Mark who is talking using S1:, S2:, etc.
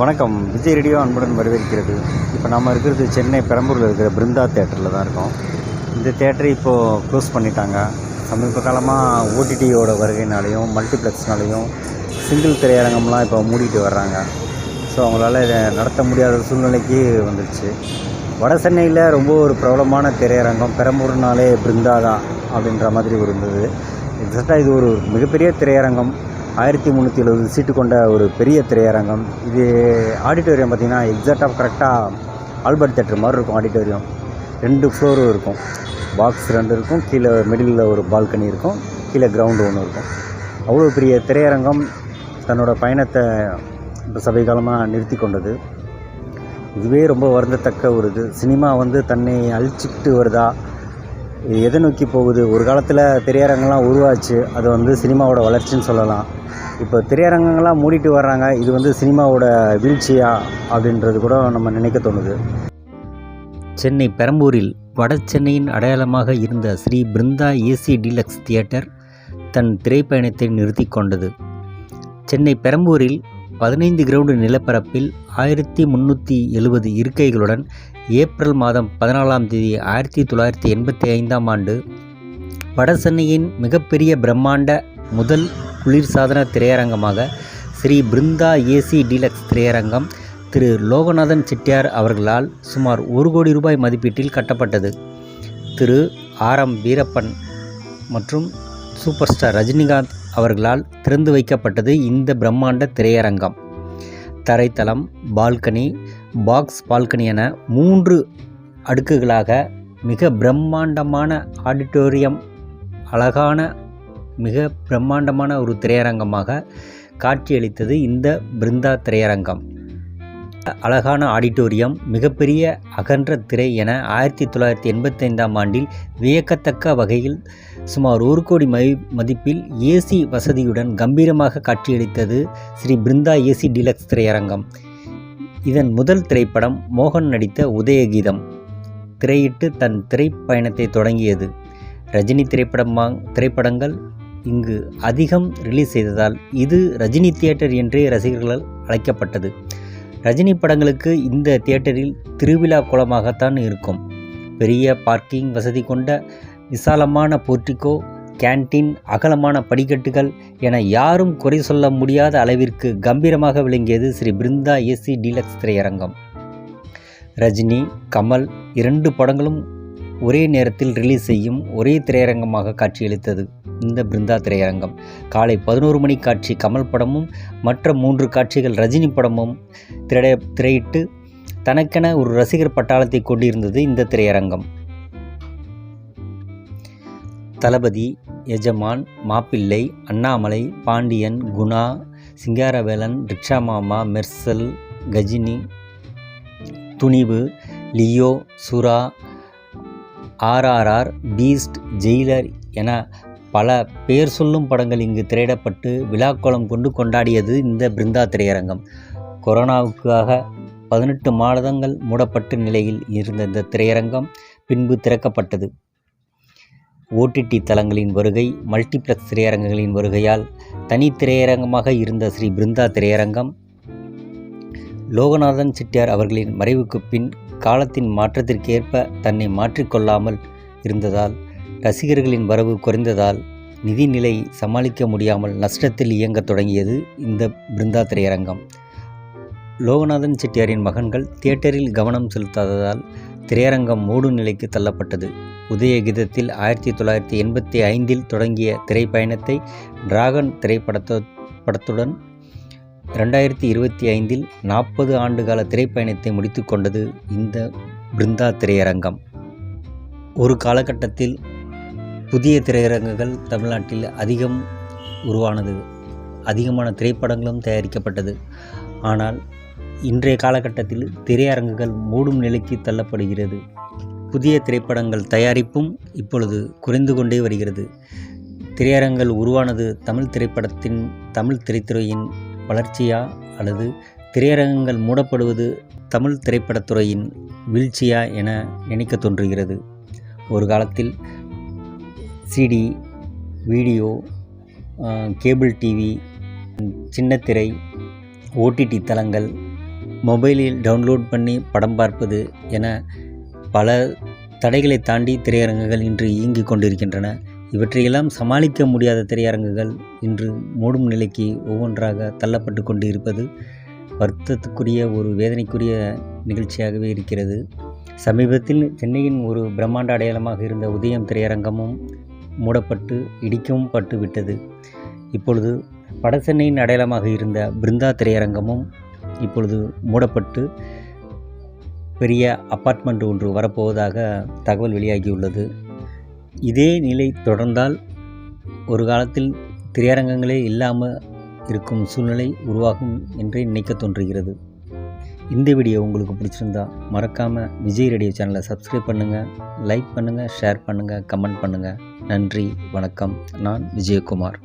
S1: வணக்கம். விஜய் ரேடியோ அன்புடன் வரவேற்கிறது. இப்போ நம்ம இருக்கிறது சென்னை பெரம்பூரில் இருக்கிற பிருந்தா தேட்டரில் தான் இருக்கோம். இந்த தேட்டரை இப்போது க்ளோஸ் பண்ணிட்டாங்க. சமீப காலமாக ஓடிடியோட வருகைனாலையும் மல்டிப்ளெக்ஸ்னாலையும் சிங்கிள் திரையரங்கம்லாம் இப்போ மூடிட்டு வர்றாங்க. ஸோ அவங்களால இதை நடத்த முடியாத சூழ்நிலைக்கு வந்துடுச்சு வட சென்னையில் ரொம்ப ஒரு பிரபலமான திரையரங்கம் பெரம்பூர்னாலே பிருந்தா தான் அப்படின்ற மாதிரி ஒரு இருந்தது. எக்ஸாக்டாக இது ஒரு மிகப்பெரிய திரையரங்கம். ஆயிரத்தி முந்நூற்றி எழுபது சீட்டு கொண்ட ஒரு பெரிய திரையரங்கம். இது ஆடிட்டோரியம் பார்த்திங்கன்னா எக்ஸாக்டாக கரெக்டாக ஆல்பர்ட் தேட்டர் மாதிரி இருக்கும் ஆடிட்டோரியம் ரெண்டு ஃப்ளோரும் இருக்கும். பாக்ஸ் ரெண்டு இருக்கும் கீழே மிடிலில் ஒரு பால்கனி இருக்கும் கீழே கிரவுண்டு ஒன்று இருக்கும். அவ்வளோ பெரிய திரையரங்கம் தன்னோட பயணத்தை இப்போ காலமாக நிறுத்தி கொண்டது. இதுவே ரொம்ப வருந்தத்தக்க ஒரு இது. சினிமா வந்து தன்னை அழிச்சிக்கிட்டு வருதா? இது எதை நோக்கி போகுது? ஒரு காலத்தில் திரையரங்கெல்லாம் உருவாச்சு. அது வந்து சினிமாவோட வளர்ச்சின்னு சொல்லலாம். இப்போ திரையரங்கங்கள்லாம் மூடிட்டு வர்றாங்க. இது வந்து சினிமாவோட வீழ்ச்சியா அப்படின்றது கூட நம்ம நினைக்க தோணுது. சென்னை பெரம்பூரில் வட சென்னையின் அடையாளமாக இருந்த Sri Brinda AC deluxe theatre தன் திரைப்பயணத்தை நிறுத்தி கொண்டது. சென்னை பெரம்பூரில் பதினைந்து கிரவுண்டு நிலப்பரப்பில் ஆயிரத்தி முந்நூற்றி எழுபது இருக்கைகளுடன் ஏப்ரல் மாதம் பதினாலாம் தேதி ஆயிரத்தி தொள்ளாயிரத்தி எண்பத்தி ஐந்தாம் ஆண்டு வடசென்னையின் மிகப்பெரிய பிரம்மாண்ட முதல் குளிர்சாதன திரையரங்கமாக ஸ்ரீ பிருந்தா ஏசி டீலக்ஸ் திரையரங்கம் திரு லோகநாதன் செட்டியார் அவர்களால் சுமார் ஒரு கோடி ரூபாய் மதிப்பீட்டில் கட்டப்பட்டது. திரு ஆர் எம் வீரப்பன் மற்றும் சூப்பர் ஸ்டார் ரஜினிகாந்த் அவர்களால் திறந்து வைக்கப்பட்டது இந்த பிரம்மாண்ட திரையரங்கம். தரைத்தளம் பால்கனி பாக்ஸ் பால்கனி என மூன்று அடுக்குகளாக மிக பிரம்மாண்டமான ஆடிட்டோரியம் அழகான மிக பிரம்மாண்டமான ஒரு திரையரங்கமாக காட்சியளித்தது இந்த பிருந்தா திரையரங்கம். அழகான ஆடிட்டோரியம் மிகப்பெரிய அகன்ற திரை என ஆயிரத்தி தொள்ளாயிரத்தி எண்பத்தைந்தாம் ஆண்டில் வியக்கத்தக்க வகையில் சுமார் ஒரு கோடி மதி மதிப்பில் ஏசி வசதியுடன் கம்பீரமாக காட்சியளித்தது ஸ்ரீ பிருந்தா ஏசி டீலக்ஸ் திரையரங்கம். இதன் முதல் திரைப்படம் மோகன் நடித்த உதயகீதம். திரையிட்டு தன் திரைப்பயணத்தை தொடங்கியது. ரஜினி திரைப்படமா திரைப்படங்கள் இங்கு அதிகம் ரிலீஸ் செய்ததால் இது ரஜினி தியேட்டர் என்றே ரசிகர்களால் அழைக்கப்பட்டது. ரஜினி படங்களுக்கு இந்த தியேட்டரில் திருவிழா குளமாகத்தான் இருக்கும். பெரிய பார்க்கிங் வசதி கொண்ட விசாலமான போர்ட்டிகோ கேன்டீன் அகலமான படிக்கட்டுகள் என யாரும் குறை சொல்ல முடியாத அளவிற்கு கம்பீரமாக விளங்கியது ஸ்ரீ பிருந்தா ஏசி டீலக்ஸ் திரையரங்கம். ரஜினி கமல் இரண்டு படங்களும் ஒரே நேரத்தில் ரிலீஸ் செய்யும் ஒரே திரையரங்கமாக காட்சியளித்தது இந்த பிருந்தா திரையரங்கம். காலை பதினோரு மணி காட்சி கமல் படமும் மற்ற மூன்று காட்சிகள் ரஜினி படமும் திரைய திரையிட்டு தனக்கென ஒரு ரசிகர் பட்டாளத்தை கொண்டிருந்தது இந்த திரையரங்கம். Thalapathi Ejaman Mappillai Annamalai Pandiyan Guna Singaravelan Rickshaw Mama Mersal Ghajini Thunivu Leo Sura RRR Beast Jailer என பல பெயர் சொல்லும் படங்கள் இங்கு திரையிடப்பட்டு விழாக்கோலம் கொண்டு கொண்டாடியது இந்த பிருந்தா திரையரங்கம். கொரோனாவுக்காக பதினெட்டு மாதங்கள் மூடப்பட்ட நிலையில் இருந்த இந்த திரையரங்கம் பின்பு திறக்கப்பட்டது. ஓடிடி தளங்களின் வருகை மல்டிப்ளெக்ஸ் திரையரங்குகளின் வருகையால் தனி திரையரங்கமாக இருந்த ஸ்ரீ பிருந்தா திரையரங்கம் லோகநாதன் செட்டியார் அவர்களின் மறைவுக்கு பின் காலத்தின் மாற்றத்திற்கேற்ப தன்னை மாற்றிக்கொள்ளாமல் இருந்ததால் ரசிகர்களின் வரவு குறைந்ததால் நிதிநிலை சமாளிக்க முடியாமல் நஷ்டத்தில் இயங்கத் தொடங்கியது இந்த பிருந்தா திரையரங்கம். லோகநாதன் செட்டியாரின் மகன்கள் தியேட்டரில் கவனம் செலுத்தாததால் திரையரங்கம் மூடும் நிலைக்கு தள்ளப்பட்டது. உதயகிதத்தில் ஆயிரத்தி தொள்ளாயிரத்தி எண்பத்தி ஐந்தில் தொடங்கிய திரைப்பயணத்தை டிராகன் திரைப்படத்த படத்துடன் ரெண்டாயிரத்தி இருபத்தி ஐந்தில் நாற்பது ஆண்டுகால திரைப்பயணத்தை முடித்து கொண்டது இந்த பிருந்தா திரையரங்கம். ஒரு காலகட்டத்தில் புதிய திரையரங்குகள் தமிழ்நாட்டில் அதிகம் உருவானது. அதிகமான திரைப்படங்களும் தயாரிக்கப்பட்டது. ஆனால் இன்றைய காலகட்டத்தில் திரையரங்குகள் மூடும் நிலைக்கு தள்ளப்படுகிறது. புதிய திரைப்படங்கள் தயாரிப்பும் இப்பொழுது குறைந்து கொண்டே வருகிறது. திரையரங்குகள் உருவானது தமிழ் திரைப்படத்தின் தமிழ் திரைத்துறையின் வளர்ச்சியா அல்லது திரையரங்குகள் மூடப்படுவது தமிழ் திரைப்படத்துறையின் வீழ்ச்சியா என நினைக்க தோன்றுகிறது. ஒரு காலத்தில் சிடி வீடியோ கேபிள் டிவி சின்னத்திரை ஓடிடி தளங்கள் மொபைலில் டவுன்லோட் பண்ணி படம் பார்ப்பது என பல தடைகளை தாண்டி திரையரங்குகள் இன்று இயங்கிக் கொண்டிருக்கின்றன. இவற்றையெல்லாம் சமாளிக்க முடியாத திரையரங்குகள் இன்று மூடும் நிலைக்கு ஒவ்வொன்றாக தள்ளப்பட்டு கொண்டு இருப்பது வருத்தத்துக்குரிய ஒரு வேதனைக்குரிய நிகழ்ச்சியாகவே இருக்கிறது. சமீபத்தில் சென்னையின் ஒரு பிரம்மாண்ட அடையாளமாக இருந்த உதயம் திரையரங்கமும் மூடப்பட்டு இடிக்கவும் பட்டு விட்டது இப்பொழுது வடசென்னையின் அடையாளமாக இருந்த பிருந்தா திரையரங்கமும் இப்பொழுது மூடப்பட்டு பெரிய அப்பார்ட்மெண்ட் ஒன்று வரப்போவதாக தகவல் வெளியாகியுள்ளது. இதே நிலை தொடர்ந்தால் ஒரு காலத்தில் திரையரங்கங்களே இல்லாமல் இருக்கும் சூழ்நிலை உருவாகும் என்றே நினைக்க தோன்றுகிறது. இந்த வீடியோ உங்களுக்கு பிடிச்சிருந்தா மறக்காமல் விஜய் ரேடியோ சேனலை சப்ஸ்கிரைப் பண்ணுங்கள் லைக் பண்ணுங்கள் ஷேர் பண்ணுங்கள் கமெண்ட் பண்ணுங்கள் நன்றி வணக்கம். நான் விஜயகுமார்.